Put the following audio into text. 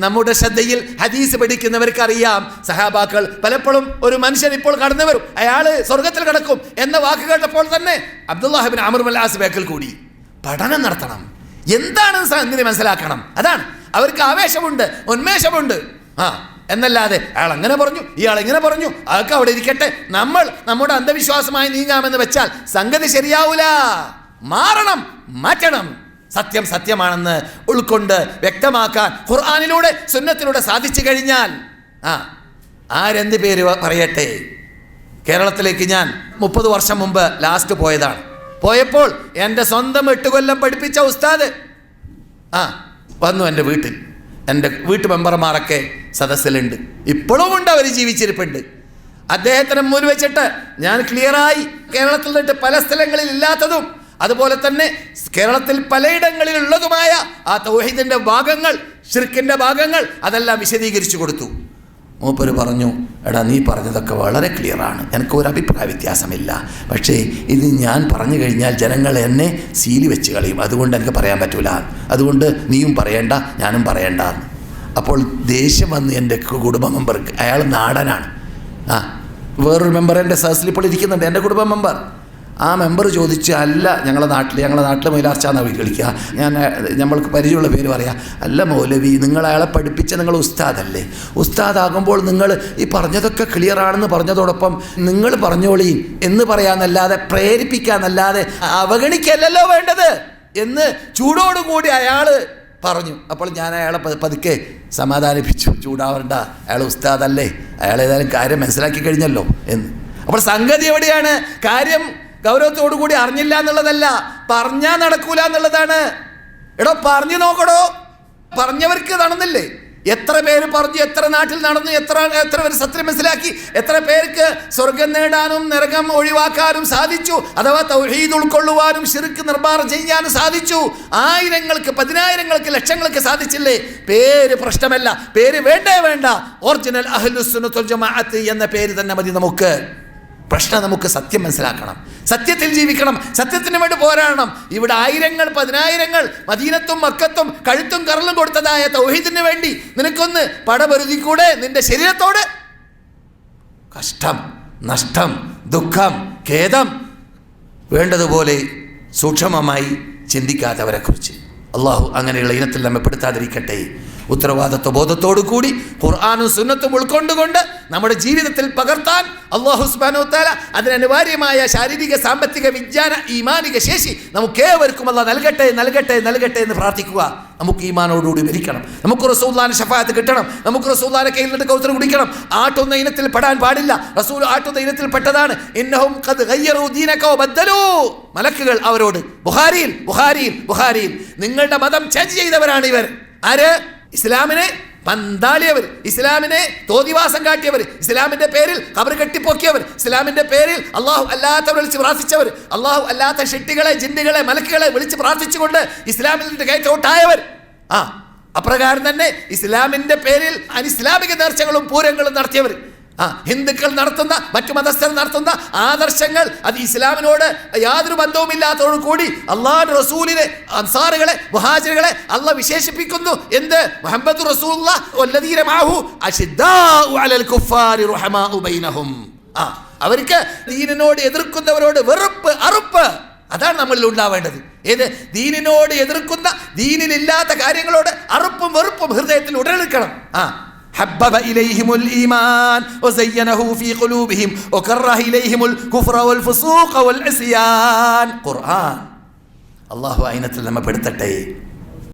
നമ്മുടെ ശ്രദ്ധയിൽ ഹദീസ് പഠിക്കുന്നവർക്ക് അറിയാം സഹാബാക്കൾ പലപ്പോഴും ഒരു മനുഷ്യൻ ഇപ്പോൾ കടന്നു വരും. അയാൾ സ്വർഗത്തിൽ കിടക്കും എന്ന വാക്ക് കേട്ടപ്പോൾ തന്നെ അബ്ദുല്ലാഹിബിൻ അമർ മല്ലാസ് ബേക്കൽ കൂടി പഠനം നടത്തണം. എന്താണ് സംഗതി മനസ്സിലാക്കണം? അതാണ്. അവർക്ക് ആവേശമുണ്ട് ഉന്മേഷമുണ്ട്. ആ എന്നല്ലാതെ അയാൾ അങ്ങനെ പറഞ്ഞു ഇയാൾ ഇങ്ങനെ പറഞ്ഞു അതൊക്കെ അവിടെ ഇരിക്കട്ടെ. നമ്മൾ നമ്മുടെ അന്ധവിശ്വാസമായി നീങ്ങാമെന്ന് വെച്ചാൽ സംഗതി ശരിയാവൂല. മാറണം മാറ്റണം. സത്യം സത്യമാണെന്ന് ഉൾക്കൊണ്ട് വ്യക്തമാക്കാൻ ഖുർആാനിലൂടെ സുന്നത്തിലൂടെ സാധിച്ചു കഴിഞ്ഞാൽ ആ ആരെന്ത് പേര് പറയട്ടെ? കേരളത്തിലേക്ക് ഞാൻ മുപ്പത് വർഷം മുമ്പ് ലാസ്റ്റ് പോയതാണ്. പോയപ്പോൾ എന്റെ സ്വന്തം എട്ട് കൊല്ലം പഠിപ്പിച്ച ഉസ്താദ് ആ വന്നു എന്റെ വീട്ടിൽ. എന്റെ വീട്ടു മെമ്പർമാരൊക്കെ സദസ്സിലുണ്ട്. ഇപ്പോഴും ഉണ്ട് അവർ ജീവിച്ചിരിപ്പുണ്ട്. അദ്ദേഹത്തിന് മുൻ വെച്ചിട്ട് ഞാൻ ക്ലിയറായി കേരളത്തിൽ നിന്നിട്ട് പല സ്ഥലങ്ങളിൽ ഇല്ലാത്തതും അതുപോലെ തന്നെ കേരളത്തിൽ പലയിടങ്ങളിലുള്ളതുമായ ആ തൗഹീദിന്റെ ഭാഗങ്ങൾ ഷിർക്കിന്റെ ഭാഗങ്ങൾ അതെല്ലാം വിശദീകരിച്ചു കൊടുത്തു. മൂപ്പര് പറഞ്ഞു എടാ നീ പറഞ്ഞതൊക്കെ വളരെ ക്ലിയറാണ് എനിക്ക് ഒരു അഭിപ്രായ വ്യത്യാസമില്ല. പക്ഷേ ഇത് ഞാൻ പറഞ്ഞു കഴിഞ്ഞാൽ ജനങ്ങൾ എന്നെ സീലി വെച്ച് കളയും. അതുകൊണ്ട് എനിക്ക് പറയാൻ പറ്റൂല. അതുകൊണ്ട് നീയും പറയണ്ട ഞാനും പറയണ്ട. അപ്പോൾ ദേഷ്യം വന്ന് എന്റെ കുടുംബ മെമ്പർക്ക് അയാൾ നാടനാണ്. ആ വേറൊരു മെമ്പർ എന്റെ സഹസിൽ ഇപ്പോൾ ഇരിക്കുന്നുണ്ട് എന്റെ കുടുംബ മെമ്പർ. ആ മെമ്പർ ചോദിച്ച് അല്ല ഞങ്ങളുടെ നാട്ടിൽ ഞങ്ങളുടെ നാട്ടിൽ മൈലാർച്ചാന്നാണ് വിളിക്കുക ഞാൻ നമ്മൾക്ക് പരിചയമുള്ള പേര് പറയാം. അല്ല മൗലവി നിങ്ങൾ അയാളെ പഠിപ്പിച്ച നിങ്ങൾ ഉസ്താദല്ലേ? ഉസ്താദാകുമ്പോൾ നിങ്ങൾ ഈ പറഞ്ഞതൊക്കെ ക്ലിയർ ആണെന്ന് പറഞ്ഞതോടൊപ്പം നിങ്ങൾ പറഞ്ഞോളീ എന്ന് പറയാമെന്നല്ലാതെ പ്രേരിപ്പിക്കാമെന്നല്ലാതെ അവഗണിക്കല്ലല്ലോ വേണ്ടത്. എന്ന് ചൂടോടുകൂടി അയാൾ പറഞ്ഞു. അപ്പോൾ ഞാൻ അയാളെ പതുക്കെ സമാധാനിപ്പിച്ചു. ചൂടാവണ്ട അയാൾ ഉസ്താദല്ലേ? അയാൾ ഏതായാലും കാര്യം മനസ്സിലാക്കി കഴിഞ്ഞല്ലോ. എന്ന്. അപ്പോൾ സംഗതി എവിടെയാണ്? കാര്യം ഗൗരവത്തോടു കൂടി അറിഞ്ഞില്ല എന്നുള്ളതല്ല. പറഞ്ഞാൽ നടക്കൂല എന്നുള്ളതാണ്. എടോ പറഞ്ഞു നോക്കടോ. പറഞ്ഞവർക്ക് നടന്നില്ലേ? എത്ര പേര് പറഞ്ഞു എത്ര നാട്ടിൽ നടന്നു എത്ര എത്ര പേര് സത്യം മനസ്സിലാക്കി എത്ര പേർക്ക് സ്വർഗം നേടാനും നരകം ഒഴിവാക്കാനും സാധിച്ചു അഥവാ തൗഹീദ് ഉൾക്കൊള്ളുവാനും ഷിർക്ക് നിർമ്മാണം ചെയ്യാനും സാധിച്ചു. ആയിരങ്ങൾക്ക് പതിനായിരങ്ങൾക്ക് ലക്ഷങ്ങൾക്ക് സാധിച്ചില്ലേ? പേര് പ്രശ്നമല്ല. പേര് വേണ്ടേ വേണ്ട. ഒറിജിനൽ അഹ്ലുസുന്നത്തുൽ ജമാഅത്ത് എന്ന പേര് തന്നെ മതി നമുക്ക്. പ്രശ്നം നമുക്ക് സത്യം മനസ്സിലാക്കണം. സത്യത്തിൽ ജീവിക്കണം സത്യത്തിന് വേണ്ടി പോരാടണം. ഇവിടെ ആയിരങ്ങൾ പതിനായിരങ്ങൾ മദീനത്തും മക്കത്തും കഴുത്തും കറലും കൊടുത്തതായ തൗഹീദിന് വേണ്ടി നിനക്കൊന്ന് പടപൊരുതിക്കൂടെ നിന്റെ ശരീരത്തോട്? കഷ്ടം നഷ്ടം ദുഃഖം ഖേദം വേണ്ടതുപോലെ സൂക്ഷ്മമായി ചിന്തിക്കാത്തവരെക്കുറിച്ച്. അള്ളാഹു അങ്ങനെയുള്ള ഇനത്തിൽ നമ്മെ പെടുത്താതിരിക്കട്ടെ. ഉത്തരവാദിത്വ ബോധത്തോടു കൂടി ഖുർആാനും സുന്നത്തും ഉൾക്കൊണ്ടുകൊണ്ട് നമ്മുടെ ജീവിതത്തിൽ പകർത്താൻ അള്ളാഹു സുബാനു താല അതിനനിവാര്യമായ ശാരീരിക സാമ്പത്തിക വിജ്ഞാന ഈമാനിക ശേഷി നമുക്കേവർക്കും അല്ല നൽകട്ടെ നൽകട്ടെ നൽകട്ടെ എന്ന് പ്രാർത്ഥിക്കുക. നമുക്ക് ഈമാനോടുകൂടി മരിക്കണം നമുക്ക് റസൂല്ലാന്റെ ഷഫായത്ത് കിട്ടണം. നമുക്ക് റസൂല്ലാന്റെ കയ്യിൽ നിന്ന് കൗത്തരം കുടിക്കണം. ആട്ടുന്ന ഇനത്തിൽ പെടാൻ പാടില്ല. റസൂൽ ആട്ടുന്ന ഇനത്തിൽ പെട്ടതാണ്. ഇന്നഹും മലക്കുകൾ അവരോട് ബുഹാരിയിൽ ബുഹാരിയിൽ ബുഹാരിയിൽ നിങ്ങളുടെ മതം ചേഞ്ച് ചെയ്തവരാണ് ഇവർ. ആര്? ഇസ്ലാമിനെ പന്താളിയവർ ഇസ്ലാമിനെ തോതിവാസം കാട്ടിയവർ ഇസ്ലാമിന്റെ പേരിൽ കബർ കെട്ടിപ്പൊക്കിയവർ ഇസ്ലാമിന്റെ പേരിൽ അള്ളാഹു അല്ലാത്തവർ വിളിച്ച് പ്രാർത്ഥിച്ചവർ അള്ളാഹു അല്ലാത്ത ഷെട്ടികളെ ജിന്നുകളെ മലക്കുകളെ വിളിച്ച് പ്രാർത്ഥിച്ചുകൊണ്ട് ഇസ്ലാമിൽ കയറ്റോട്ടായവർ. ആ അപ്രകാരം തന്നെ ഇസ്ലാമിന്റെ പേരിൽ അനിസ്ലാമിക നേർച്ചകളും പൂരങ്ങളും നടത്തിയവർ. ആ ഹിന്ദുക്കൾ നടത്തുന്ന മറ്റു മതസ്ഥർ നടത്തുന്ന ആദർശങ്ങൾ അത് ഇസ്ലാമിനോട് യാതൊരു ബന്ധവുമില്ലാത്തതോടു കൂടി അള്ളാഹു റസൂലിനെ അൻസാറുകളെ മുഹാജിറുകളെ അല്ല വിശേഷിപ്പിക്കുന്നു. എന്ത്? മുഹമ്മദ് റസൂലുള്ള വല്ലദീന മാഹു അശിദ്ദാഉ അലൽ കുഫാരി റുഹമാഉ ബൈനഹും. ആ അവർക്ക് ദീനിനോട് എതിർക്കുന്നവരോട് വെറുപ്പ് അറുപ്പ് അതാണ് നമ്മളിൽ ഉണ്ടാവേണ്ടത്. ഏത്? ദീനിനോട് എതിർക്കുന്ന ദീനിലില്ലാത്ത കാര്യങ്ങളോട് അറുപ്പും വെറുപ്പും ഹൃദയത്തിൽ ഉടലെടുക്കണം. ആ حبب إليهم الإيمان وزينه في قلوبهم وكره إليهم الكفر والفسوق والعصيان قرآن അള്ളാഹു അയിനത്തിൽ നമ്മെ പെടുത്തട്ടെ